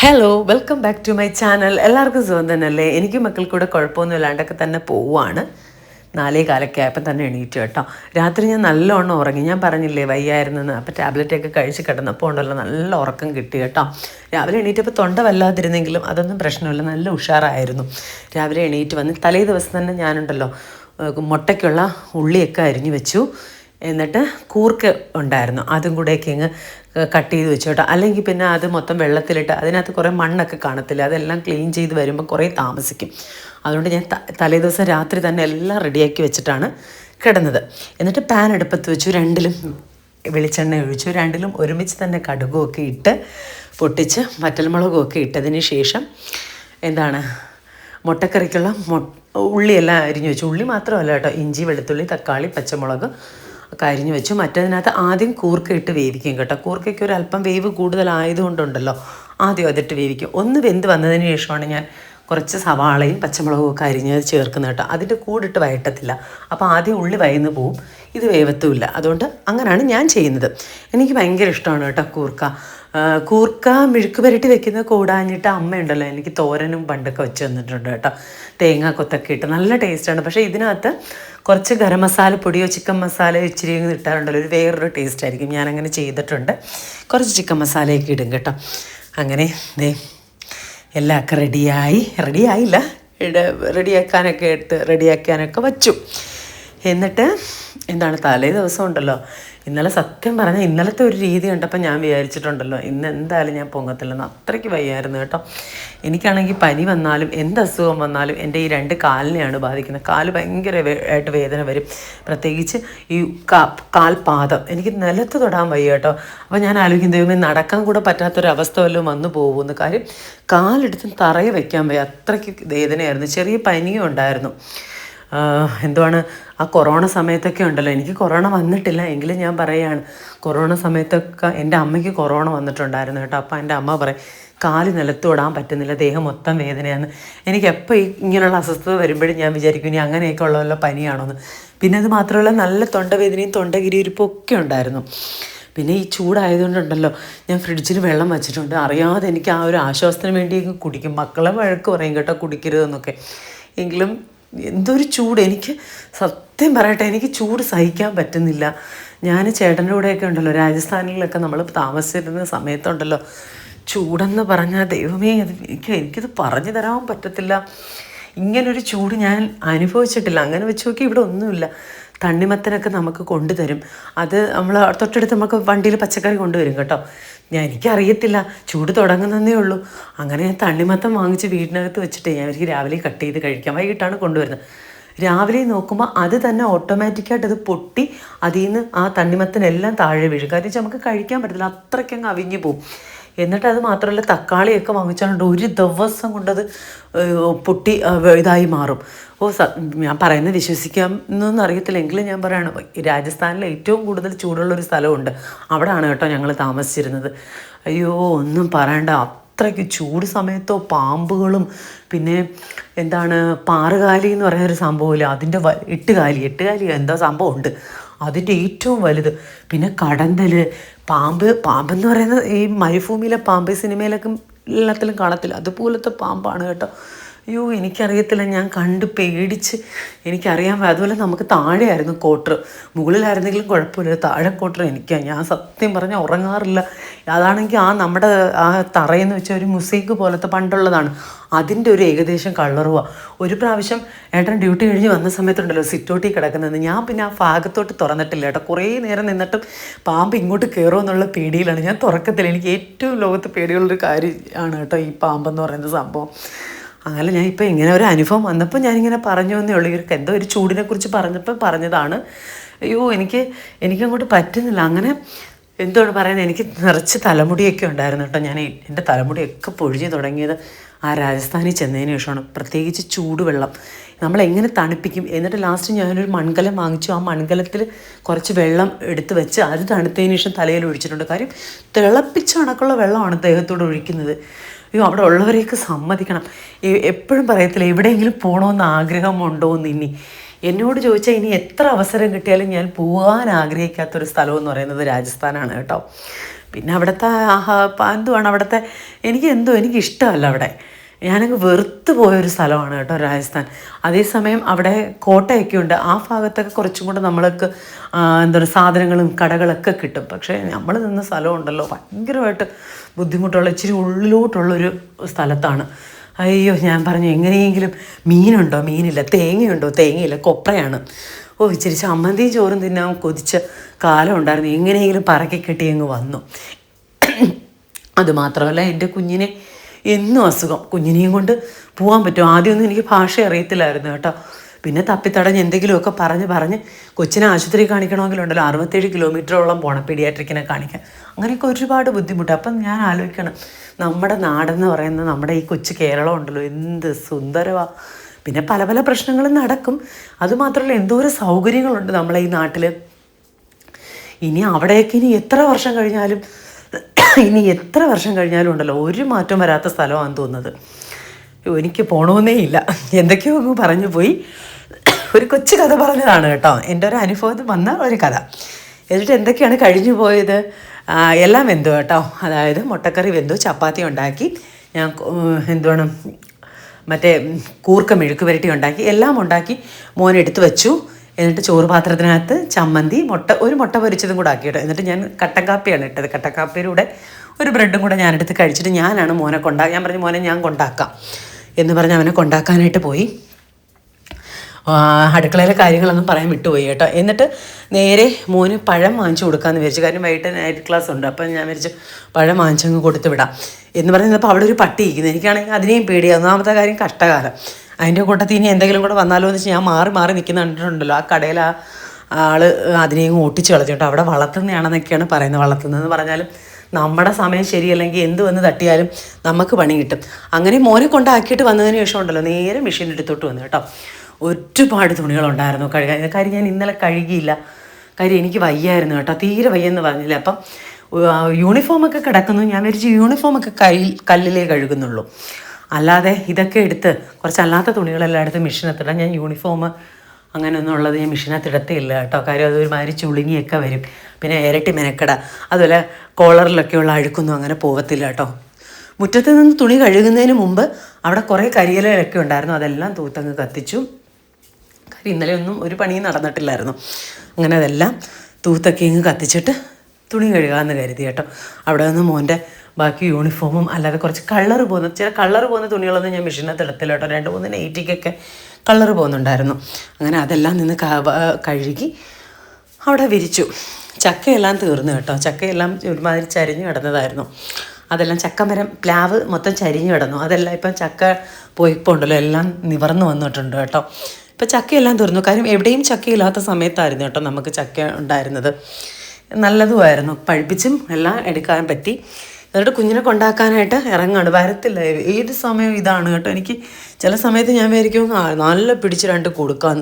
Hello welcome back to my channel എല്ലാവർക്കും സുഖം തന്നെയല്ലേ? എനിക്ക് മക്കൾക്കൂടെ കുഴപ്പമൊന്നും ഇല്ലാണ്ടൊക്കെ തന്നെ പോവാണ് നാലേ കാലൊക്കെ ആയപ്പോൾ തന്നെ എണീറ്റു കേട്ടോ. രാത്രി ഞാൻ നല്ലോണം ഉറങ്ങി. ഞാൻ പറഞ്ഞില്ലേ വയ്യായിരുന്നെന്ന്. അപ്പോൾ ടാബ്ലറ്റൊക്കെ കഴിച്ച് കിടന്നപ്പോൾ ഉണ്ടല്ലോ നല്ല ഉറക്കം കിട്ടി കേട്ടോ. രാവിലെ എണീറ്റപ്പോൾ തൊണ്ട വല്ലാതിരുന്നെങ്കിലും അതൊന്നും പ്രശ്നമില്ല. നല്ല ഉഷാറായിരുന്നു. രാവിലെ എണീറ്റ് വന്ന് തലേ ദിവസം തന്നെ ഞാനുണ്ടല്ലോ മുട്ടയ്ക്കുള്ള ഉള്ളിയൊക്കെ അരിഞ്ഞു വെച്ചു. എന്നിട്ട് കൂർക്ക് ഉണ്ടായിരുന്നു. അതും കൂടെയൊക്കെ ഇങ്ങ് കട്ട് ചെയ്ത് വെച്ചു കേട്ടോ അല്ലെങ്കിൽ പിന്നെ അത് മൊത്തം വെള്ളത്തിലിട്ട് അതിനകത്ത് കുറേ മണ്ണൊക്കെ കാണത്തില്ല അതെല്ലാം ക്ലീൻ ചെയ്ത് വരുമ്പോൾ കുറേ താമസിക്കും. അതുകൊണ്ട് ഞാൻ തലേദിവസം തലേ ദിവസം രാത്രി തന്നെ എല്ലാം റെഡിയാക്കി വെച്ചിട്ടാണ് കിടന്നത്. എന്നിട്ട് പാൻ അടുപ്പത്ത് വെച്ചു രണ്ടിലും വെളിച്ചെണ്ണ ഒഴിച്ചു രണ്ടിലും ഒരുമിച്ച് തന്നെ കടുകുമൊക്കെ ഇട്ട് പൊട്ടിച്ച് വറ്റൽമുളകും ഒക്കെ ഇട്ടതിന് ശേഷം എന്താണ് മുട്ടക്കറിക്കുള്ള മൊ ഉള്ളിയെല്ലാം അരിഞ്ഞു വെച്ചു. ഉള്ളി മാത്രമല്ല കേട്ടോ ഇഞ്ചി വെളുത്തുള്ളി തക്കാളി പച്ചമുളക് ഒക്കെ അരിഞ്ഞു വെച്ചു. മറ്റതിനകത്ത് ആദ്യം കൂർക്ക ഇട്ട് വേവിക്കും കേട്ടോ. കൂർക്കയ്ക്ക് ഒരു അല്പം വേവ് കൂടുതലായതുകൊണ്ടുണ്ടല്ലോ ആദ്യം അതിട്ട് വേവിക്കും. ഒന്ന് വെന്ത് വന്നതിന് ശേഷമാണ് ഞാൻ കുറച്ച് സവാളയും പച്ചമുളകും ഒക്കെ അരിഞ്ഞ് ചേർക്കുന്നത് കേട്ടോ. അതിന്റെ കൂടിട്ട് വയറ്റത്തില്ല അപ്പോൾ ആദ്യം ഉള്ളി വയന്ന് പോവും. ഇത് വേവത്തുമില്ല. അതുകൊണ്ട് അങ്ങനെയാണ് ഞാൻ ചെയ്യുന്നത്. എനിക്ക് ഭയങ്കര ഇഷ്ടമാണ് കേട്ടോ കൂർക്ക. കൂർക്ക മെഴുക്ക് പുരട്ടി വെക്കുന്നത് കൂടാഞ്ഞിട്ട് അമ്മയുണ്ടല്ലോ. എനിക്ക് തോരനും പണ്ടൊക്കെ വെച്ച് തന്നിട്ടുണ്ട് കേട്ടോ. തേങ്ങ കൊത്തൊക്കെ ഇട്ട് നല്ല ടേസ്റ്റാണ്. പക്ഷേ ഇതിനകത്ത് കുറച്ച് ഗരം മസാല പൊടിയോ ചിക്കൻ മസാലയോ ഇച്ചിരി ഇട്ടാറുണ്ടല്ലോ ഒരു വേറൊരു ടേസ്റ്റ് ആയിരിക്കും. ഞാനങ്ങനെ ചെയ്തിട്ടുണ്ട്. കുറച്ച് ചിക്കൻ മസാലയൊക്കെ ഇടും കേട്ടോ. അങ്ങനെ ദേ എല്ലാം ഒക്കെ റെഡിയായി. റെഡിയായില്ല. റെഡിയാക്കാനൊക്കെ എടുത്ത് റെഡിയാക്കാനൊക്കെ വച്ചു. എന്നിട്ട് എന്താണ് തലേ ദിവസം ഉണ്ടല്ലോ. ഇന്നലെ സത്യം പറഞ്ഞാൽ ഇന്നലത്തെ ഒരു രീതി കണ്ടപ്പോൾ ഞാൻ വിചാരിച്ചിട്ടുണ്ടല്ലോ ഇന്ന് എന്തായാലും ഞാൻ പൊങ്ങത്തില്ലെന്ന്. അത്രയ്ക്ക് വയ്യായിരുന്നു കേട്ടോ. എനിക്കാണെങ്കിൽ പനി വന്നാലും എന്ത് അസുഖം വന്നാലും എന്റെ ഈ രണ്ട് കാലിനെയാണ് ബാധിക്കുന്നത്. കാൽ ഭയങ്കര ആയിട്ട് വേദന വരും. പ്രത്യേകിച്ച് ഈ കാൽപാദം. എനിക്ക് നിലത്ത് തൊടാൻ വയ്യ കേട്ടോ. അപ്പോൾ ഞാൻ ആലോചിക്കും ദൈവമേ നടക്കാൻ കൂടെ പറ്റാത്തൊരവസ്ഥ വല്ലതും വന്നു പോകുമെന്ന്. കാര്യം കാലെടുത്ത് തറയെ വയ്ക്കാൻ വയ്യ. അത്രയ്ക്ക് വേദനയായിരുന്നു. ചെറിയ പനിയും ഉണ്ടായിരുന്നു. എന്തുവാണ്? ആ കൊറോണ സമയത്തൊക്കെ ഉണ്ടല്ലോ. എനിക്ക് കൊറോണ വന്നിട്ടില്ല. എങ്കിലും ഞാൻ പറയുകയാണ് കൊറോണ സമയത്തൊക്കെ എന്റെ അമ്മയ്ക്ക് കൊറോണ വന്നിട്ടുണ്ടായിരുന്നു കേട്ടോ. അപ്പോൾ എന്റെ അമ്മ പറയും കാൽ നിലത്തോടാൻ പറ്റുന്നില്ല. ദേഹം മൊത്തം വേദനയാണ്. എനിക്ക് ഈ ഇങ്ങനെയുള്ള അസ്വസ്ഥത വരുമ്പോഴും ഞാൻ വിചാരിക്കും ഇനി അങ്ങനെയൊക്കെ ഉള്ള പനിയാണോന്ന്. പിന്നെ അത് മാത്രമല്ല നല്ല തൊണ്ടവേദനയും തൊണ്ടകിരിയിരിപ്പും ഒക്കെ ഉണ്ടായിരുന്നു. പിന്നെ ഈ ചൂടായതുകൊണ്ടുണ്ടല്ലോ ഞാൻ ഫ്രിഡ്ജിൽ വെള്ളം വെച്ചിട്ടുണ്ട്. അറിയാതെ എനിക്ക് ആ ഒരു ആശ്വാസത്തിന് വേണ്ടി കുടിക്കും. മക്കളെ വഴക്ക് പറയും കേട്ടോ കുടിക്കരുതെന്നൊക്കെ. എങ്കിലും എന്തൊരു ചൂട്. എനിക്ക് സത്യം പറയട്ടെ എനിക്ക് ചൂട് സഹിക്കാൻ പറ്റുന്നില്ല. ഞാൻ ചേട്ടന്റെ കൂടെയൊക്കെ ഉണ്ടല്ലോ രാജസ്ഥാനിലൊക്കെ നമ്മൾ താമസിച്ചിരുന്ന സമയത്തുണ്ടല്ലോ. ചൂടെന്ന് പറഞ്ഞാൽ ദൈവമേ എനിക്ക് എനിക്കിത് പറഞ്ഞു തരാൻ പറ്റത്തില്ല. ഇങ്ങനൊരു ചൂട് ഞാൻ അനുഭവിച്ചിട്ടില്ല. അങ്ങനെ വെച്ച് നോക്കി ഇവിടെ ഒന്നുമില്ല. തണ്ണിമത്തനൊക്കെ നമുക്ക് കൊണ്ടുതരും. അത് നമ്മൾ തൊട്ടടുത്ത് നമുക്ക് വണ്ടിയിൽ പച്ചക്കറി കൊണ്ടുവരും കേട്ടോ. ഞാൻ എനിക്കറിയത്തില്ല. ചൂട് തുടങ്ങുന്നതേ ഉള്ളൂ. അങ്ങനെ ഞാൻ തണ്ണിമത്തം വാങ്ങിച്ച് വീടിനകത്ത് വെച്ചിട്ട് ഞാൻ എനിക്ക് രാവിലെ കട്ട് ചെയ്ത് കഴിക്കാം വൈകിട്ടാണ് കൊണ്ടുവരുന്നത്. രാവിലെ നോക്കുമ്പോൾ അത് തന്നെ ഓട്ടോമാറ്റിക്കായിട്ട് അത് പൊട്ടി അതിൽ നിന്ന് ആ തണ്ണിമത്തനെല്ലാം താഴെ വീഴും. കാര്യം വെച്ചാൽ നമുക്ക് കഴിക്കാൻ പറ്റത്തില്ല. അത്രയ്ക്കങ്ങ് അവിഞ്ഞു പോകും എന്നിട്ട് അത് മാത്രമല്ല തക്കാളിയൊക്കെ വാങ്ങിച്ചാലുണ്ട് ഒരു ദിവസം കൊണ്ടത് പൊട്ടി ഇതായി മാറും. ഓ ഞാൻ പറയുന്നത് വിശ്വസിക്കാമെന്നൊന്നും അറിയത്തില്ല എങ്കിലും ഞാൻ പറയണം ഈ രാജസ്ഥാനിൽ ഏറ്റവും കൂടുതൽ ചൂടുള്ളൊരു സ്ഥലമുണ്ട്. അവിടെയാണ് കേട്ടോ ഞങ്ങൾ താമസിച്ചിരുന്നത്. അയ്യോ ഒന്നും പറയണ്ട. അത്രയ്ക്ക് ചൂട് സമയത്തോ പാമ്പുകളും പിന്നെ എന്താണ് പാറുകാലി എന്ന് പറയുന്ന ഒരു സംഭവമില്ല. അതിന്റെ വ എട്ടുകാലി. എന്താ സംഭവം ഉണ്ട്. അതിന്റെ ഏറ്റവും വലുത്. പിന്നെ കടന്തൽ പാമ്പ് പാമ്പെന്ന് പറയുന്നത് ഈ മരുഭൂമിയിലെ പാമ്പ് സിനിമയിലൊക്കെ എല്ലാത്തിലും കാണത്തില്ല. അതുപോലത്തെ പാമ്പാണ് കേട്ടോ. അയ്യോ എനിക്കറിയത്തില്ല ഞാൻ കണ്ട് പേടിച്ച് എനിക്കറിയാൻ. അതുപോലെ നമുക്ക് താഴെയായിരുന്നു കോട്ടർ മുകളിലായിരുന്നെങ്കിലും കുഴപ്പമില്ല താഴെ കോട്ടർ എനിക്കാണ് ഞാൻ സത്യം പറഞ്ഞാൽ ഉറങ്ങാറില്ല. അതാണെങ്കിൽ ആ നമ്മുടെ ആ തറയെന്ന് വെച്ചാൽ ഒരു മുസൈക്ക് പോലത്തെ പണ്ടുള്ളതാണ്. അതിന്റെ ഒരു ഏകദേശം കളറുവാ ഒരു പ്രാവശ്യം ഏട്ടൻ ഡ്യൂട്ടി കഴിഞ്ഞ് വന്ന സമയത്തുണ്ടല്ലോ സിറ്റോട്ടി കിടക്കുന്നത് ഞാൻ പിന്നെ ആ ഭാഗത്തോട്ട് തുറന്നിട്ടില്ല ഏട്ടാ കുറേ നേരം നിന്നിട്ടും പാമ്പ് ഇങ്ങോട്ട് കയറുമോ എന്നുള്ള പേടിയിലാണ്. ഞാൻ തുറക്കത്തില്ല. എനിക്ക് ഏറ്റവും ലോകത്ത് പേടിയുള്ളൊരു കാര്യമാണ് കേട്ടോ ഈ പാമ്പെന്ന് പറയുന്ന സംഭവം. അങ്ങനെ ഞാൻ ഇപ്പോൾ ഇങ്ങനെ ഒരു അനുഭവം വന്നപ്പോൾ ഞാനിങ്ങനെ പറഞ്ഞു എന്നേ ഉള്ളൂ. ഇവർക്ക് എന്തോ ഒരു ചൂടിനെ കുറിച്ച് പറഞ്ഞപ്പോൾ പറഞ്ഞതാണ്. അയ്യോ എനിക്ക് എനിക്കങ്ങോട്ട് പറ്റുന്നില്ല. അങ്ങനെ എന്താണ് പറയുന്നത് എനിക്ക് നിറച്ച് തലമുടിയൊക്കെ ഉണ്ടായിരുന്നു കേട്ടോ. ഞാൻ എന്റെ തലമുടിയൊക്കെ പൊഴിഞ്ഞു തുടങ്ങിയത് ആ രാജസ്ഥാനിൽ ചെന്നതിന് ശേഷമാണ്. പ്രത്യേകിച്ച് ചൂടുവെള്ളം. നമ്മൾ എങ്ങനെ തണുപ്പിക്കും? എന്നിട്ട് ലാസ്റ്റ് ഞാനൊരു മൺകലം വാങ്ങിച്ചു. ആ മൺകലത്തിൽ കുറച്ച് വെള്ളം എടുത്ത് വെച്ച് അത് തണുത്തതിന് ശേഷം തലയിൽ ഒഴിച്ചിട്ടുണ്ട്. കാര്യം തിളപ്പിച്ച കണക്കുള്ള വെള്ളമാണ് ദേഹത്തോട് ഒഴിക്കുന്നത്. അയ്യോ അവിടെ ഉള്ളവരെയൊക്കെ സമ്മതിക്കണം. എപ്പോഴും പറയത്തില്ല എവിടെയെങ്കിലും പോകണമെന്ന് ആഗ്രഹമുണ്ടോ എന്ന് ഇനി? എന്നോട് ചോദിച്ചാൽ ഇനി എത്ര അവസരം കിട്ടിയാലും ഞാൻ പോകാൻ ആഗ്രഹിക്കാത്തൊരു സ്ഥലം എന്ന് പറയുന്നത് രാജസ്ഥാനാണ് കേട്ടോ. പിന്നെ അവിടുത്തെ ആഹാ എന്തുവാണ് അവിടുത്തെ എനിക്ക് എന്തോ എനിക്ക് ഇഷ്ടമല്ല അവിടെ. ഞാനങ്ങ് വെറുത്ത് പോയൊരു സ്ഥലമാണ് കേട്ടോ രാജസ്ഥാൻ. അതേസമയം അവിടെ കോട്ടയൊക്കെ ഉണ്ട് ആ ഭാഗത്തൊക്കെ കുറച്ചും കൂടെ നമ്മൾക്ക് എന്താ പറയുക സാധനങ്ങളും കടകളൊക്കെ കിട്ടും. പക്ഷേ നമ്മൾ നിന്ന സ്ഥലം ഉണ്ടല്ലോ ഭയങ്കരമായിട്ട് ബുദ്ധിമുട്ടുള്ള ഇച്ചിരി ഉള്ളിലോട്ടുള്ളൊരു സ്ഥലത്താണ്. അയ്യോ ഞാൻ പറഞ്ഞു എങ്ങനെയെങ്കിലും മീനുണ്ടോ? മീനില്ല. തേങ്ങയുണ്ടോ? തേങ്ങയില്ല. കൊപ്രയാണ്. ഓ ഇച്ചിരി ചമ്മന്തിയും ചോറും തിന്നാൻ കൊതിച്ച കാലം ഉണ്ടായിരുന്നു. എങ്ങനെയെങ്കിലും പറക്കി കെട്ടി അങ്ങ് വന്നു. അതുമാത്രമല്ല എന്റെ കുഞ്ഞിനെ എന്നും അസുഖം. കുഞ്ഞിനെയും കൊണ്ട് പോകാൻ പറ്റും. ആദ്യമൊന്നും എനിക്ക് ഭാഷ അറിയത്തില്ലായിരുന്നു കേട്ടോ. പിന്നെ തപ്പിത്തടഞ്ഞ് എന്തെങ്കിലുമൊക്കെ പറഞ്ഞ് പറഞ്ഞ് കൊച്ചിനെ ആശുപത്രി കാണിക്കണമെങ്കിലുണ്ടല്ലോ. അറുപത്തേഴ് കിലോമീറ്ററോളം പോകണം പീഡിയാട്രിക്കിനെ കാണിക്കാൻ. അങ്ങനെയൊക്കെ ഒരുപാട് ബുദ്ധിമുട്ട്. അപ്പം ഞാൻ ആലോചിക്കണം. നമ്മുടെ നാടെന്ന് പറയുന്നത് നമ്മുടെ ഈ കൊച്ചു കേരളം ഉണ്ടല്ലോ. എന്ത് സുന്ദരമാണ് പിന്നെ പല പല പ്രശ്നങ്ങളും നടക്കും. അതുമാത്രമല്ല എന്തോരം സൗകര്യങ്ങളുണ്ട് നമ്മളെ ഈ നാട്ടിൽ ഇനി അവിടേക്ക് ഇനി എത്ര വർഷം കഴിഞ്ഞാലും ഇനി എത്ര വർഷം കഴിഞ്ഞാലും ഉണ്ടല്ലോ ഒരു മാറ്റം വരാത്ത സ്ഥലമാണെന്ന് തോന്നുന്നത്. എനിക്ക് പോണമെന്നേ ഇല്ല. എന്തൊക്കെയോ അങ്ങ് പറഞ്ഞു പോയി. ഒരു കൊച്ചു കഥ പറഞ്ഞതാണ് കേട്ടോ. എന്റെ ഒരു അനുഭവത്തിൽ വന്ന ഒരു കഥ. എന്നിട്ട് എന്തൊക്കെയാണ് കഴിഞ്ഞു പോയത്? എല്ലാം വെന്തു കേട്ടോ. അതായത് മുട്ടക്കറി വെന്തു ചപ്പാത്തി ഉണ്ടാക്കി ഞാൻ എന്തുവാണ് മറ്റേ കൂർക്ക മെഴുക്ക് പുരട്ടി ഉണ്ടാക്കി എല്ലാം ഉണ്ടാക്കി മോനെടുത്ത് വെച്ചു. എന്നിട്ട് ചോറ് പാത്രത്തിനകത്ത് ചമ്മന്തി മുട്ട ഒരു മുട്ട പൊരിച്ചതും കൂടെ ആക്കിയിട്ട്. എന്നിട്ട് ഞാൻ കട്ടക്കാപ്പിയാണ് ഇട്ടത്. കട്ടക്കാപ്പിയിലൂടെ ഒരു ബ്രെഡും കൂടെ ഞാനെടുത്ത് കഴിച്ചിട്ട് ഞാനാണ് മോനെ കൊണ്ടാ ഞാൻ പറഞ്ഞു മോനെ ഞാൻ കൊണ്ടാക്കാം. എന്ന് പറഞ്ഞ് അവനെ കൊണ്ടാക്കാനായിട്ട് പോയി. അടുക്കളയിലെ കാര്യങ്ങളൊന്നും പറയാൻ വിട്ടുപോയി കേട്ടോ. എന്നിട്ട് നേരെ മോന് പഴം വാങ്ങിച്ചു കൊടുക്കാമെന്ന് വിചാരിച്ചു. കാര്യം വൈകിട്ട് നൈറ്റ് ക്ലാസ് ഉണ്ട്. അപ്പം ഞാൻ വിചാരിച്ചു പഴം വാങ്ങിച്ചങ്ങ് കൊടുത്തു വിടാം. എന്ന് പറഞ്ഞപ്പോൾ അവിടെ ഒരു പട്ടി ഇരിക്കുന്നു. എനിക്കാണെങ്കിൽ അതിനെയും പേടിയാണ് ഒന്നാമത്തെ കാര്യം കഷ്ടകാലം. അതിന്റെ കൂട്ടത്തിൽ ഇനി എന്തെങ്കിലും കൂടെ വന്നാലോ എന്ന് വെച്ചാൽ ഞാൻ മാറി മാറി നിൽക്കുന്ന കണ്ടിട്ടുണ്ടല്ലോ. ആ കടയിൽ ആ ആൾ അതിനെയും ഓട്ടിച്ച് കളഞ്ഞിട്ടോ അവിടെ വളർത്തുന്നതാണെന്നൊക്കെയാണ് പറയുന്നത്. വളർത്തുന്നതെന്ന് പറഞ്ഞാലും നമ്മുടെ സമയം ശരിയല്ലെങ്കിൽ എന്ത് വന്ന് തട്ടിയാലും നമുക്ക് പണി കിട്ടും. അങ്ങനെ മോനെ കൊണ്ടാക്കിയിട്ട് വന്നതിന് ശേഷം ഉണ്ടല്ലോ നേരെ മെഷീൻ എടുത്തോട്ട് വന്നു കേട്ടോ. ഒരുപാട് തുണികളുണ്ടായിരുന്നു. കഴുകാൻ കാര്യം ഞാൻ ഇന്നലെ കഴുകിയില്ല. കാര്യം എനിക്ക് വയ്യായിരുന്നു കേട്ടോ. തീരെ വയ്യെന്ന് പറഞ്ഞില്ല. അപ്പം യൂണിഫോമൊക്കെ കിടക്കുന്നു. ഞാൻ വിചാരിച്ചു യൂണിഫോമൊക്കെ കയ്യിൽ കല്ലിലേ കഴുകുന്നുള്ളൂ. അല്ലാതെ ഇതൊക്കെ എടുത്ത് കുറച്ച് അല്ലാത്ത തുണികളെല്ലാം എടുത്ത് മെഷീനത്തിടാം ഞാൻ യൂണിഫോം അങ്ങനെയൊന്നും ഉള്ളത് ഞാൻ മെഷീനകത്ത് ഇടത്തില്ല കേട്ടോ. കാര്യം അത് ഒരുമാതിരി ചുളുങ്ങിയൊക്കെ വരും. പിന്നെ ഇരട്ടി മെനക്കട. അതുപോലെ കോളറിലൊക്കെയുള്ള അഴുക്കൊന്നും അങ്ങനെ പോകത്തില്ല കേട്ടോ. മുറ്റത്ത് നിന്ന് തുണി കഴുകുന്നതിന് മുമ്പ് അവിടെ കുറേ കരിയിലൊക്കെ ഉണ്ടായിരുന്നു. അതെല്ലാം തൂത്തങ്ങ് കത്തിച്ചു. കാര്യം ഇന്നലെ ഒന്നും ഒരു പണിയും നടന്നിട്ടില്ലായിരുന്നു. അങ്ങനെ അതെല്ലാം തൂത്തൊക്കെ ഇങ്ങ് കത്തിച്ചിട്ട് തുണി കഴുകാമെന്ന് കരുതി കേട്ടോ. അവിടെ നിന്ന് മോന്റെ ബാക്കി യൂണിഫോമും അല്ലാതെ കുറച്ച് കളർ പോകുന്ന ചില കളർ പോകുന്ന തുണികളൊന്നും ഞാൻ മെഷീനകത്ത് ഇടത്തില്ല കേട്ടോ. രണ്ട് മൂന്ന് നൈറ്റിക്കൊക്കെ കളർ പോകുന്നുണ്ടായിരുന്നു. അങ്ങനെ അതെല്ലാം നിന്ന് കഴുകി അവിടെ വിരിച്ചു. ചക്കയെല്ലാം തീർന്നു കേട്ടോ. ചക്കയെല്ലാം ഒരുമാതിരി ചരിഞ്ഞ് കിടന്നതായിരുന്നു. അതെല്ലാം ചക്കമരം പ്ലാവ് മൊത്തം ചരിഞ്ഞ് കിടന്നു. അതെല്ലാം ഇപ്പം ചക്ക പോയി പോണ്ടല്ലോ എല്ലാം നിവർന്നു വന്നിട്ടുണ്ട് കേട്ടോ. ഇപ്പം ചക്കയെല്ലാം തീർന്നു. കാര്യം എവിടെയും ചക്കയില്ലാത്ത സമയത്തായിരുന്നു കേട്ടോ നമുക്ക് ചക്ക ഉണ്ടായിരുന്നത്. നല്ലതുമായിരുന്നു. പഴുപ്പിച്ചും എല്ലാം എടുക്കാൻ പറ്റി. എന്നിട്ട് കുഞ്ഞിനെ കൊണ്ടാക്കാനായിട്ട് ഇറങ്ങാണ്. വരത്തില്ല. ഏത് സമയം ഇതാണ് കേട്ടോ? എനിക്ക് ചില സമയത്ത് ഞാൻ വിചാരിക്കും നല്ല പിടിച്ച് രണ്ട് കൊടുക്കാൻ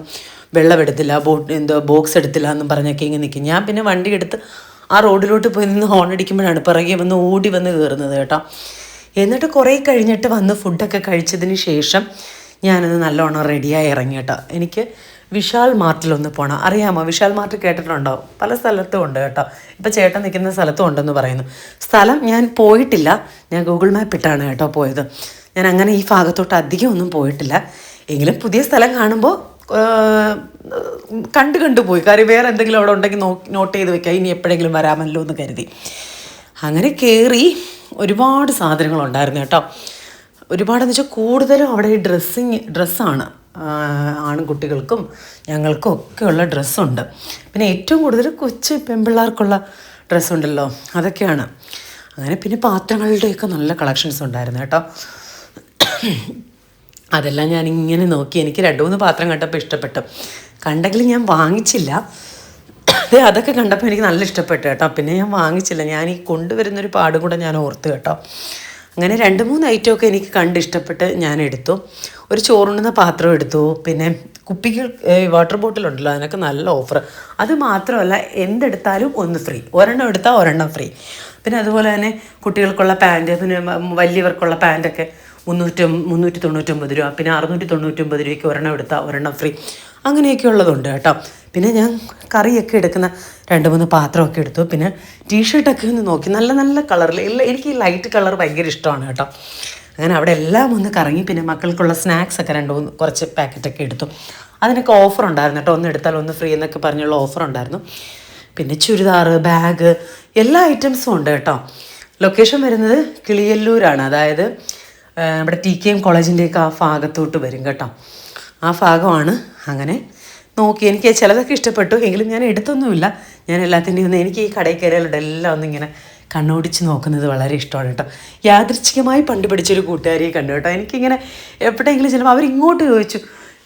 വെള്ളം എടുത്തില്ല ബോട്ട് എന്തോ ബോക്സ് എടുത്തില്ല എന്നും പറഞ്ഞൊക്കെ ഇങ്ങനെ നിൽക്കും ഞാൻ പിന്നെ വണ്ടി എടുത്ത് ആ റോഡിലോട്ട് പോയി നിന്ന് ഹോൺ അടിക്കുമ്പോഴാണ് പിറകെ വന്ന് ഓടി വന്ന് കയറുന്നത് കേട്ടോ. എന്നിട്ട് കുറേ കഴിഞ്ഞിട്ട് വന്ന് ഫുഡൊക്കെ കഴിച്ചതിന് ശേഷം ഞാനൊന്ന് നല്ലോണം റെഡിയായി ഇറങ്ങി കേട്ടോ. എനിക്ക് വിശാൽ മാർട്ടിലൊന്ന് പോകണം അറിയാമോ? വിശാൽ മാർട്ട് കേട്ടിട്ടുണ്ടോ? പല സ്ഥലത്തും ഉണ്ട് കേട്ടോ. ഇപ്പം ചേട്ടൻ നിൽക്കുന്ന സ്ഥലത്തും ഉണ്ടെന്ന് പറയുന്നു. സ്ഥലം ഞാൻ പോയിട്ടില്ല. ഞാൻ ഗൂഗിൾ മാപ്പ് ഇട്ടാണ് കേട്ടോ പോയത്. ഞാൻ അങ്ങനെ ഈ ഭാഗത്തോട്ട് അധികം ഒന്നും പോയിട്ടില്ല. എങ്കിലും പുതിയ സ്ഥലം കാണുമ്പോൾ കണ്ടു കണ്ടു പോയി. കാര്യം വേറെ എന്തെങ്കിലും അവിടെ ഉണ്ടെങ്കിൽ നോട്ട് ചെയ്ത് വെക്കാം ഇനി എപ്പോഴെങ്കിലും വരാമല്ലോ എന്ന് കരുതി. അങ്ങനെ കയറി ഒരുപാട് സാധനങ്ങളുണ്ടായിരുന്നു കേട്ടോ. ഒരുപാടെന്ന് വെച്ചാൽ കൂടുതലും അവിടെ ഡ്രസ്സിങ് ഡ്രസ്സാണ് ആൺകുട്ടികൾക്കും ഞങ്ങൾക്കും ഒക്കെയുള്ള ഡ്രസ്സുണ്ട്. പിന്നെ ഏറ്റവും കൂടുതൽ കൊച്ചു പെൺപിള്ളേർക്കുള്ള ഡ്രസ്സുണ്ടല്ലോ അതൊക്കെയാണ്. അങ്ങനെ പിന്നെ പാത്രങ്ങളുടെയൊക്കെ നല്ല കളക്ഷൻസ് ഉണ്ടായിരുന്നു കേട്ടോ. അതെല്ലാം ഇങ്ങനെ നോക്കി എനിക്ക് രണ്ട് മൂന്ന് പാത്രം കണ്ടപ്പോൾ ഇഷ്ടപ്പെട്ടു. കണ്ടെങ്കിൽ ഞാൻ വാങ്ങിച്ചില്ല. അതെ അതൊക്കെ കണ്ടപ്പോൾ എനിക്ക് നല്ല ഇഷ്ടപ്പെട്ടു കേട്ടോ. പിന്നെ ഞാൻ വാങ്ങിച്ചില്ല. ഞാൻ ഈ കൊണ്ടുവരുന്നൊരു പാടും കൂടെ ഞാൻ ഓർത്ത് കേട്ടോ. അങ്ങനെ രണ്ട് മൂന്ന് ഐറ്റമൊക്കെ എനിക്ക് കണ്ട് ഇഷ്ടപ്പെട്ട് ഞാൻ എടുത്തു. ഒരു ചോറുണ്ടുന്ന പാത്രം എടുത്തു. പിന്നെ കുപ്പിക്ക് വാട്ടർ ബോട്ടിൽ ഉണ്ടല്ലോ അതിനൊക്കെ നല്ല ഓഫർ അത് മാത്രമല്ല എന്തെടുത്താലും ഒന്ന് ഫ്രീ ഒരെണ്ണം എടുത്താൽ ഒരെണ്ണം ഫ്രീ പിന്നെ അതുപോലെ തന്നെ കുട്ടികൾക്കുള്ള പാന്റ് പിന്നെ വലിയവർക്കുള്ള പാന്റൊക്കെ മുന്നൂറ്റി മുന്നൂറ്റി തൊണ്ണൂറ്റൊമ്പത് രൂപ പിന്നെ അറുന്നൂറ്റി തൊണ്ണൂറ്റൊമ്പത് രൂപയ്ക്ക് ഒരെണ്ണം എടുത്താൽ ഒരെണ്ണം ഫ്രീ അങ്ങനെയൊക്കെ ഉള്ളതുണ്ട് കേട്ടോ. പിന്നെ ഞാൻ കറിയൊക്കെ എടുക്കുന്ന രണ്ട് മൂന്ന് പാത്രമൊക്കെ എടുത്തു. പിന്നെ ടീഷർട്ടൊക്കെ ഒന്ന് നോക്കി. നല്ല നല്ല കളറിൽ എല്ലാം എനിക്ക് ഈ ലൈറ്റ് കളർ ഭയങ്കര ഇഷ്ടമാണ് കേട്ടോ. അങ്ങനെ അവിടെ എല്ലാം ഒന്ന് കറങ്ങി. പിന്നെ മക്കൾക്കുള്ള സ്നാക്സ് ഒക്കെ രണ്ട് മൂന്ന് കുറച്ച് പാക്കറ്റൊക്കെ എടുത്തു. അതിനൊക്കെ ഓഫർ ഉണ്ടായിരുന്നു കേട്ടോ. ഒന്ന് എടുത്താൽ ഒന്ന് ഫ്രീ എന്നൊക്കെ പറഞ്ഞുള്ള ഓഫർ ഉണ്ടായിരുന്നു. പിന്നെ ചുരിദാർ ബാഗ് എല്ലാ ഐറ്റംസും ഉണ്ട് കേട്ടോ. ലൊക്കേഷൻ വരുന്നത് കിളിയല്ലൂരാണ്. അതായത് നമ്മുടെ ടി കെ എം കോളേജിന്റെയൊക്കെ ആ ഭാഗത്തോട്ട് വരും കേട്ടോ. ആ ഭാഗമാണ്. അങ്ങനെ നോക്കി. എനിക്ക് ചിലതൊക്കെ ഇഷ്ടപ്പെട്ടു. എങ്കിലും ഞാൻ എടുത്തൊന്നുമില്ല. ഞാൻ എല്ലാത്തിന്റെയും ഒന്ന് എനിക്ക് ഈ കടയിൽ കയറിയാലുണ്ട്. എല്ലാം ഒന്നിങ്ങനെ കണ്ണോടിച്ച് നോക്കുന്നത് വളരെ ഇഷ്ടമാണ് കേട്ടോ. യാദൃച്ഛികമായി പണ്ട് പഠിച്ചൊരു കൂട്ടുകാരിയെ കണ്ടു കേട്ടോ. എനിക്കിങ്ങനെ എപ്പോഴെങ്കിലും ചിലപ്പോൾ അവരിങ്ങോട്ട് ചോദിച്ചു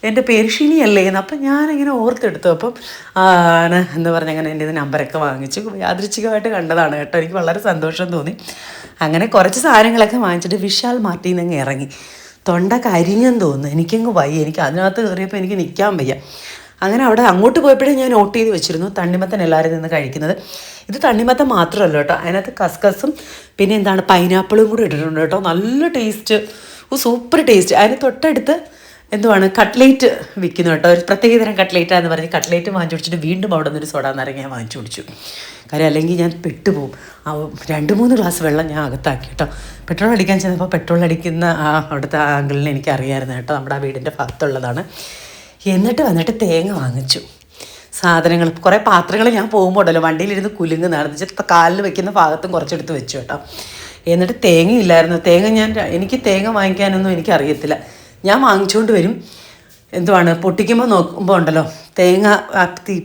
എന്റെ പേര് അല്ലേ എന്ന്. അപ്പം ഞാനിങ്ങനെ ഓർത്തെടുത്തു. അപ്പം ആണ് എന്ന് പറഞ്ഞ് അങ്ങനെ എന്റെ നമ്പറൊക്കെ വാങ്ങിച്ചു. യാദൃച്ഛികമായിട്ട് കണ്ടതാണ് കേട്ടോ. എനിക്ക് വളരെ സന്തോഷം തോന്നി. അങ്ങനെ കുറച്ച് സാധനങ്ങളൊക്കെ വാങ്ങിച്ചിട്ട് വിശാൽ മാർട്ടിയിൽ നിന്ന് ഇറങ്ങി. തൊണ്ട കരിഞ്ഞെന്ന് തോന്നുന്നു. എനിക്കങ്ങ് വയ്യ. എനിക്ക് അതിനകത്ത് കയറിയപ്പോൾ എനിക്ക് നിൽക്കാൻ വയ്യ. അങ്ങനെ അവിടെ അങ്ങോട്ട് പോയപ്പോഴേ ഞാൻ നോട്ട് ചെയ്ത് വെച്ചിരുന്നു തണ്ണിമത്തൻ എല്ലാവരും നിന്ന് കഴിക്കുന്നത്. ഇത് തണ്ണിമത്തൻ മാത്രമല്ല കേട്ടോ. അതിനകത്ത് കസ്കസും പിന്നെ എന്താണ് പൈനാപ്പിളും കൂടി ഇട്ടിട്ടുണ്ട് കേട്ടോ. നല്ല ടേസ്റ്റ് സൂപ്പർ ടേസ്റ്റ് അതിന് തൊട്ടടുത്ത് എന്തുവാണ് കട്ട്ലേറ്റ് വിൽക്കുന്നു കേട്ടോ. ഒരു പ്രത്യേക തരം കട്ട്ലേറ്റാന്ന് പറഞ്ഞ് കട്ട്ലേറ്റ് വാങ്ങിച്ചു കുടിച്ചിട്ട് വീണ്ടും അവിടെ നിന്നൊരു സോഡ നാരങ്ങ ഞാൻ വാങ്ങിച്ചു കുടിച്ചു. കാര്യം. അല്ലെങ്കിൽ ഞാൻ പെട്ടുപോകും. രണ്ട് മൂന്ന് ഗ്ലാസ് വെള്ളം ഞാൻ അകത്താക്കി കേട്ടോ. പെട്രോൾ അടിക്കാൻ ചെന്നപ്പോൾ പെട്രോൾ അടിക്കുന്ന ആ അവിടുത്തെ ആ അങ്കിളിനെ എനിക്ക് അറിയാമായിരുന്നു കേട്ടോ. നമ്മുടെ ആ വീടിന്റെ ഭാഗത്തുള്ളതാണ്. എന്നിട്ട് വന്നിട്ട് തേങ്ങ വാങ്ങിച്ചു. സാധനങ്ങൾ കുറേ പാത്രങ്ങൾ ഞാൻ പോകുമ്പോൾ ഉണ്ടല്ലോ വണ്ടിയിലിരുന്ന് കുലുങ്ങ് നടന്നിട്ട് കാലിൽ വെക്കുന്ന ഭാഗത്തും കുറച്ചെടുത്ത് വെച്ചു കേട്ടോ. എന്നിട്ട് തേങ്ങ ഇല്ലായിരുന്നു. തേങ്ങ ഞാൻ എനിക്ക് തേങ്ങ വാങ്ങിക്കാനൊന്നും എനിക്കറിയത്തില്ല. ഞാൻ വാങ്ങിച്ചുകൊണ്ട് വരും. എന്തുവാണ് പൊട്ടിക്കുമ്പോൾ നോക്കുമ്പോൾ ഉണ്ടല്ലോ തേങ്ങ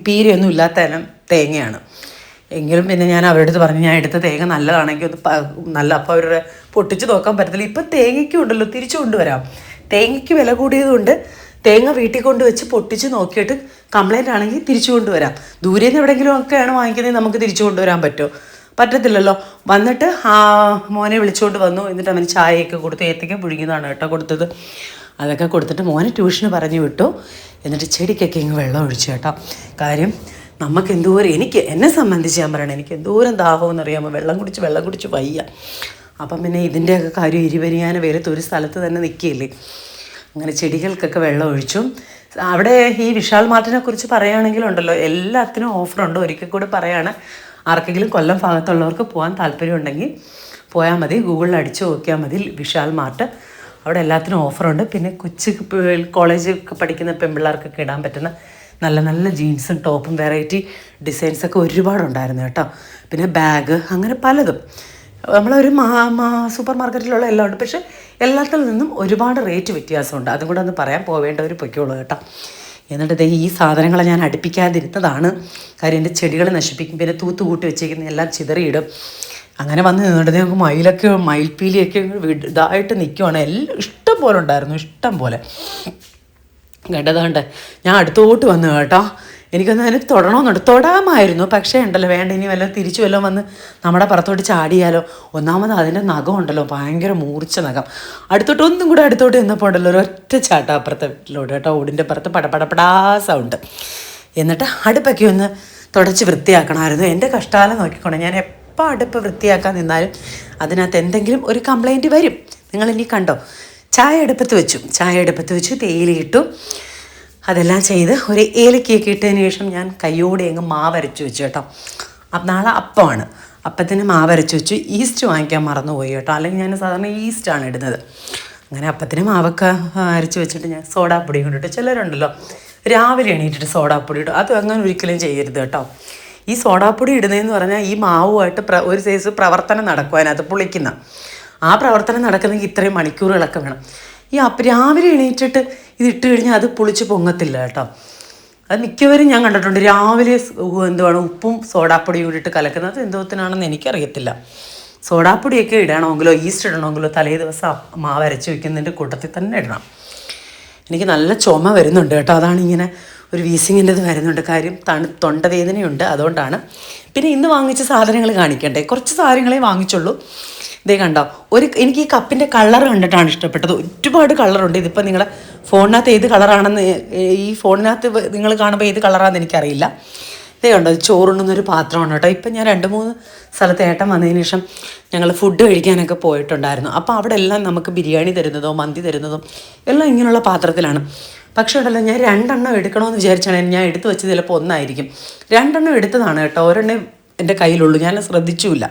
പീരയൊന്നും ഇല്ലാത്ത തേങ്ങയാണ്. എങ്കിലും പിന്നെ ഞാൻ അവരുടെ അടുത്ത് പറഞ്ഞു ഞാൻ എടുത്ത തേങ്ങ നല്ലതാണെങ്കിൽ ഒന്ന് നല്ല അപ്പം അവരുടെ പൊട്ടിച്ച് നോക്കാൻ പറ്റത്തില്ല. ഇപ്പം തേങ്ങയ്ക്കും ഉണ്ടല്ലോ തിരിച്ചു കൊണ്ടുവരാം. തേങ്ങയ്ക്ക് വില കൂടിയതുകൊണ്ട് തേങ്ങ വീട്ടിൽ കൊണ്ട് വെച്ച് പൊട്ടിച്ച് നോക്കിയിട്ട് കംപ്ലൈന്റ് ആണെങ്കിൽ തിരിച്ചു കൊണ്ടുവരാം. ദൂരെ നിന്ന് എവിടെയെങ്കിലും ഒക്കെയാണ് വാങ്ങിക്കുന്നത് നമുക്ക് തിരിച്ചു കൊണ്ടുവരാൻ പറ്റുമോ? പറ്റത്തില്ലല്ലോ. വന്നിട്ട് ആ മോനെ വിളിച്ചുകൊണ്ട് വന്നു. എന്നിട്ട് അവന് ചായയൊക്കെ കൊടുത്ത് ഏത്തക്ക പുഴുങ്ങിയതാണ് കേട്ടോ കൊടുത്തത്. അതൊക്കെ കൊടുത്തിട്ട് മോനെ ട്യൂഷന് പറഞ്ഞു വിട്ടു. എന്നിട്ട് ചെടിക്കൊക്കെ ഇങ്ങ് വെള്ളം ഒഴിച്ചു കേട്ടോ. കാര്യം നമുക്ക് എന്തോരം എനിക്ക് എന്നെ സംബന്ധിച്ച് ഞാൻ പറയണം എനിക്ക് എന്തോരം ദാഹമെന്ന് അറിയാമോ വെള്ളം കുടിച്ച് വെള്ളം കുടിച്ച് വയ്യ. അപ്പം പിന്നെ ഇതിന്റെയൊക്കെ കാര്യം ഇരുപരിയാന വെയിലത്ത് ഒരു സ്ഥലത്ത് തന്നെ നിൽക്കുകയില്ലേ അങ്ങനെ ചെടികൾക്കൊക്കെ വെള്ളം ഒഴിച്ചു. അവിടെ ഈ വിശാൽ മാർട്ടിനെ കുറിച്ച് പറയുകയാണെങ്കിലുണ്ടല്ലോ എല്ലാത്തിനും ഓഫറുണ്ട്. ഒരിക്കൽ കൂടി പറയാണ് ആർക്കെങ്കിലും കൊല്ലം ഭാഗത്തുള്ളവർക്ക് പോകാൻ താല്പര്യമുണ്ടെങ്കിൽ പോയാൽ മതി. ഗൂഗിളിൽ അടിച്ചു നോക്കിയാൽ മതി വിശാൽ മാർട്ട്. അവിടെ എല്ലാത്തിനും ഓഫറുണ്ട്. പിന്നെ കൊച്ചു കോളേജ് പഠിക്കുന്ന പെൺപിള്ളേർക്കൊക്കെ ഇടാൻ പറ്റുന്ന നല്ല നല്ല ജീൻസും ടോപ്പും വെറൈറ്റി ഡിസൈൻസൊക്കെ ഒരുപാടുണ്ടായിരുന്നു കേട്ടോ. പിന്നെ ബാഗ് അങ്ങനെ പലതും. നമ്മളൊരു മാ മാ സൂപ്പർ മാർക്കറ്റിലുള്ള എല്ലാം ഉണ്ട് പക്ഷേ എല്ലാത്തിൽ നിന്നും ഒരുപാട് റേറ്റ് വ്യത്യാസമുണ്ട്. അതും കൂടെ ഒന്ന് പറയാൻ പോവേണ്ടവർ പൊയ്ക്കോളൂ കേട്ടോ. എന്നിട്ട് ഈ സാധനങ്ങളെ ഞാൻ അടുപ്പിക്കാതിരുന്നതാണ്. കാര്യം എന്റെ ചെടികൾ നശിപ്പിക്കും. പിന്നെ തൂത്ത് കൂട്ടി വെച്ചേക്കുന്ന എല്ലാം ചിതറിയിടും. അങ്ങനെ വന്ന് നിന്നിട്ട് ഞങ്ങൾക്ക് മയിലൊക്കെ മയിൽപ്പീലിയൊക്കെ ഇതായിട്ട് നിൽക്കുവാണ് എല്ലാം ഇഷ്ടം പോലെ ഉണ്ടായിരുന്നു ഇഷ്ടം പോലെ. കേട്ടതാണ്ട് ഞാൻ അടുത്തോട്ട് വന്നു കേട്ടോ. എനിക്കൊന്ന് അതിന് തൊടണമെന്നുണ്ട് തൊടാമായിരുന്നു. പക്ഷേ ഉണ്ടല്ലോ വേണ്ട ഇനി വല്ലതും തിരിച്ചു വല്ലതും വന്ന് നമ്മുടെ പുറത്തോട്ട് ചാടിയാലോ? ഒന്നാമത് അതിന്റെ നഖം ഉണ്ടല്ലോ ഭയങ്കര മൂർച്ച നഖം. അടുത്തോട്ട് ഒന്നും കൂടെ അടുത്തോട്ട് നിന്നപ്പോൾ ഉണ്ടല്ലോ ഒരൊറ്റ ചാട്ട അപ്പുറത്തെ വീട്ടിലോട്ട് കേട്ടോ. ഓടിന്റെ പുറത്ത് പടപടപടാ സൗണ്ട് എന്നിട്ട് അടുപ്പൊക്കെ ഒന്ന് തുടച്ച് വൃത്തിയാക്കണമായിരുന്നു. എന്റെ കഷ്ടാലം നോക്കിക്കോണം. ഞാൻ എപ്പോൾ അടുപ്പ് വൃത്തിയാക്കാൻ നിന്നാലും അതിനകത്ത് എന്തെങ്കിലും ഒരു കംപ്ലൈന്റ് വരും. നിങ്ങൾ ഇനി കണ്ടോ? ചായ അടുപ്പത്ത് വെച്ചു. ചായ അടുപ്പത്ത് വെച്ചു തേയിലയിട്ടു. അതെല്ലാം ചെയ്ത് ഒരു ഏലക്കയൊക്കെ ഇട്ടതിന് ശേഷം ഞാൻ കയ്യോടെ അങ്ങ് മാവരച്ച് വെച്ചു കേട്ടോ. അപ്പം നാളെ അപ്പമാണ്. അപ്പത്തിന് മാവരച്ച് വെച്ചു. ഈസ്റ്റ് വാങ്ങിക്കാൻ മറന്നുപോയി കേട്ടോ. അല്ലെങ്കിൽ ഞാൻ സാധാരണ ഈസ്റ്റാണ് ഇടുന്നത്. അങ്ങനെ അപ്പത്തിന് മാവൊക്കെ അരച്ച് വെച്ചിട്ട് ഞാൻ സോഡാപ്പൊടി കൊണ്ടിട്ട് ചിലരുണ്ടല്ലോ രാവിലെ എണീറ്റിട്ട് സോഡാപ്പൊടി ഇടും അത് അങ്ങനെ ഒരിക്കലും ചെയ്യരുത് കേട്ടോ. ഈ സോഡാപ്പൊടി ഇടുന്നതെന്ന് പറഞ്ഞാൽ ഈ മാവുമായിട്ട് പ്ര ഒരു സൈസ് പ്രവർത്തനം നടക്കും അതിനകത്ത് പുളിക്കുന്ന. ആ പ്രവർത്തനം നടക്കണമെങ്കിൽ ഇത്രയും മണിക്കൂറുകളൊക്കെ വേണം. ഈ രാവിലെ എണീറ്റിട്ട് ഇത് ഇട്ട് കഴിഞ്ഞാൽ അത് പുളിച്ച് പൊങ്ങത്തില്ല കേട്ടോ. അത് മിക്കവരും ഞാൻ കണ്ടിട്ടുണ്ട്. രാവിലെ എന്തുവാണ് ഉപ്പും സോഡാപ്പൊടിയും കൂടിയിട്ട് കലക്കുന്നത് എന്തോത്തിനാണെന്ന് എനിക്കറിയത്തില്ല. സോഡാപ്പൊടിയൊക്കെ ഇടണമെങ്കിലോ ഈസ്റ്റ് ഇടണമെങ്കിലോ തലേ ദിവസം മാവ് അരച്ച് വയ്ക്കുന്നതിന്റെ കൂട്ടത്തിൽ തന്നെ ഇടണം. എനിക്ക് നല്ല ചുമ വരുന്നുണ്ട് കേട്ടോ. അതാണ് ഇങ്ങനെ ഒരു വീസിങ്ങിന്റെത് വരുന്നുണ്ട്. കാര്യം തണു തൊണ്ടവേദനയുണ്ട് അതുകൊണ്ടാണ്. പിന്നെ ഇന്ന് വാങ്ങിച്ച സാധനങ്ങൾ കാണിക്കണ്ടേ? കുറച്ച് സാധനങ്ങളെ വാങ്ങിച്ചുള്ളൂ. ഇതേ കണ്ടോ ഒരു എനിക്ക് ഈ കപ്പിന്റെ കളർ കണ്ടിട്ടാണ് ഇഷ്ടപ്പെട്ടത്. ഒരുപാട് കളറുണ്ട് ഇതിപ്പോൾ നിങ്ങളെ ഫോണിനകത്ത് ഏത് കളറാണെന്ന് ഈ ഫോണിനകത്ത് നിങ്ങൾ കാണുമ്പോൾ ഏത് കളറാണെന്ന് എനിക്കറിയില്ല. ഇതേ കണ്ടോ ചോറുണ്ണുന്നൊരു പാത്രമാണ് കേട്ടോ. ഇപ്പം ഞാൻ രണ്ട് മൂന്ന് സ്ഥലത്ത് ഏട്ടൻ വന്നതിന് ശേഷം ഞങ്ങൾ ഫുഡ് കഴിക്കാനൊക്കെ പോയിട്ടുണ്ടായിരുന്നു. അപ്പോൾ അവിടെ എല്ലാം നമുക്ക് ബിരിയാണി തരുന്നതോ മന്തി തരുന്നതോ എല്ലാം ഇങ്ങനെയുള്ള പാത്രത്തിലാണ്. പക്ഷേ ഉണ്ടല്ലോ ഞാൻ രണ്ടെണ്ണം എടുക്കണമെന്ന് വിചാരിച്ചാണ് ഞാൻ എടുത്തു വെച്ചത് ചിലപ്പോൾ ഒന്നായിരിക്കും. രണ്ടെണ്ണം എടുത്തതാണ് കേട്ടോ. ഒരെണ്ണം എന്റെ കയ്യിലുള്ളൂ. ഞാൻ ശ്രദ്ധിച്ചുമില്ല.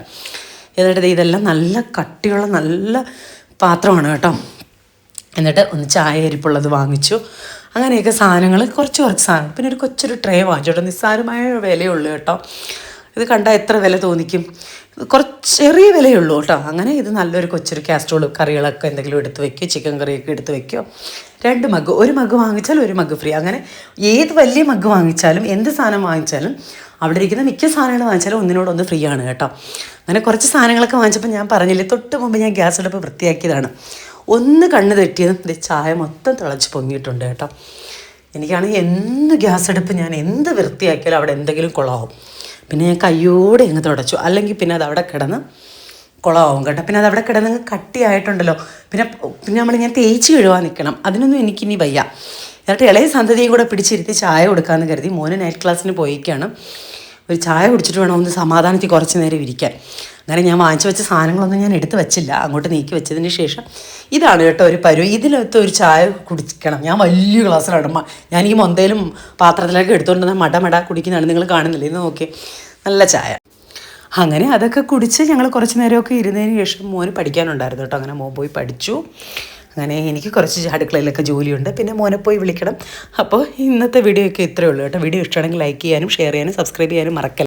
എന്നിട്ട് ഇതെല്ലാം നല്ല കട്ടിയുള്ള നല്ല പാത്രമാണ് കേട്ടോ. എന്നിട്ട് ഒന്ന് ചായ അരിപ്പുള്ളത് വാങ്ങിച്ചു. അങ്ങനെയൊക്കെ സാധനങ്ങൾ കുറച്ച് കുറച്ച് സാധനം പിന്നെ ഒരു കൊച്ചൊരു ട്രേ വാങ്ങിച്ചു. കേട്ടോ നിസ്സാരമായ വിലയുള്ളൂ കേട്ടോ. ഇത് കണ്ടാൽ എത്ര വില തോന്നിക്കും? കുറച്ച് ചെറിയ വിലയുള്ളൂ കേട്ടോ. അങ്ങനെ ഇത് നല്ലൊരു കൊച്ചൊരു കാസ്ട്രോൾ കറികളൊക്കെ എന്തെങ്കിലും എടുത്ത് വെക്കുക ചിക്കൻ കറിയൊക്കെ എടുത്ത് വെക്കുക രണ്ട് മഗ് ഒരു മഗ് വാങ്ങിച്ചാൽ ഒരു മഗ് ഫ്രീ അങ്ങനെ ഏത് വലിയ മഗ് വാങ്ങിച്ചാലും എന്ത് സാധനം വാങ്ങിച്ചാലും അവിടെ ഇരിക്കുന്ന മിക്ക സാധനങ്ങൾ വാങ്ങിച്ചാലും ഒന്നിനോടൊന്ന് ഫ്രീ ആണ് കേട്ടോ. അങ്ങനെ കുറച്ച് സാധനങ്ങളൊക്കെ വാങ്ങിച്ചപ്പോൾ ഞാൻ പറഞ്ഞില്ലേ തൊട്ട് മുമ്പ് ഞാൻ ഗ്യാസ് അടുപ്പ് വൃത്തിയാക്കിയതാണ്. ഒന്ന് കണ്ണ് തെറ്റിയതും ചായ മൊത്തം തിളച്ച് പൊങ്ങിയിട്ടുണ്ട് കേട്ടോ. എനിക്കാണെങ്കിൽ എന്ത് ഗ്യാസ് അടുപ്പ് ഞാൻ എന്ത് വൃത്തിയാക്കിയാലും അവിടെ എന്തെങ്കിലും കുളമാവും പിന്നെ ഞാൻ കയ്യോടെ അങ്ങ് തുടച്ചു. അല്ലെങ്കിൽ പിന്നെ അത് അവിടെ കിടന്ന് കുളമാവും കേട്ടോ. പിന്നെ അത് അവിടെ കിടന്ന് കട്ടിയായിട്ടുണ്ടല്ലോ. പിന്നെ പിന്നെ നമ്മൾ നമ്മളിങ്ങനെ തേച്ച് കഴുകാൻ നിൽക്കണം. അതിനൊന്നും എനിക്കിനി വയ്യ. എന്നിട്ട് ഇളയ സന്തതിയും കൂടെ പിടിച്ചിരുത്തി ചായ കൊടുക്കാമെന്ന് കരുതി മോന് നൈറ്റ് ക്ലാസ്സിന് പോയിക്കാണ്. ഒരു ചായ കുടിച്ചിട്ട് വേണം ഒന്ന് സമാധാനത്തിൽ കുറച്ച് നേരം ഇരിക്കാൻ. അങ്ങനെ ഞാൻ വാങ്ങിച്ചു വെച്ച സാധനങ്ങളൊന്നും ഞാൻ എടുത്ത് വെച്ചില്ല. അങ്ങോട്ട് നീക്കി വെച്ചതിന് ശേഷം ഇതാണ് കേട്ടോ ഒരു പരുവ. ഇതിനകത്ത് ഒരു ചായ കുടിക്കണം. ഞാൻ വലിയ ഗ്ലാസ്സിലാണ് മ- ഞാൻ ഈ മൊന്തയിലും പാത്രത്തിലൊക്കെ എടുത്തുകൊണ്ട് മട മട കുടിക്കുന്നതാണ് നിങ്ങൾ കാണുന്നില്ല? ഇത് നോക്കി നല്ല ചായ. അങ്ങനെ അതൊക്കെ കുടിച്ച് ഞങ്ങൾ കുറച്ച് നേരമൊക്കെ ഇരുന്നതിന് ശേഷം മോന് പഠിക്കാനുണ്ടായിരുന്നു കേട്ടോ. അങ്ങനെ മോൻ പോയി പഠിച്ചു. അങ്ങനെ എനിക്ക് കുറച്ച് അടുക്കളയിലൊക്കെ ജോലിയുണ്ട്. പിന്നെ മോനെ പോയി വിളിക്കണം. അപ്പോൾ ഇന്നത്തെ വീഡിയോ ഒക്കെ ഇത്രയേ ഉള്ളൂ കേട്ടോ. വീഡിയോ ഇഷ്ടമാണെങ്കിൽ ലൈക്ക് ചെയ്യാനും ഷെയർ ചെയ്യാനും സബ്സ്ക്രൈബ് ചെയ്യാനും മറക്കല്ല.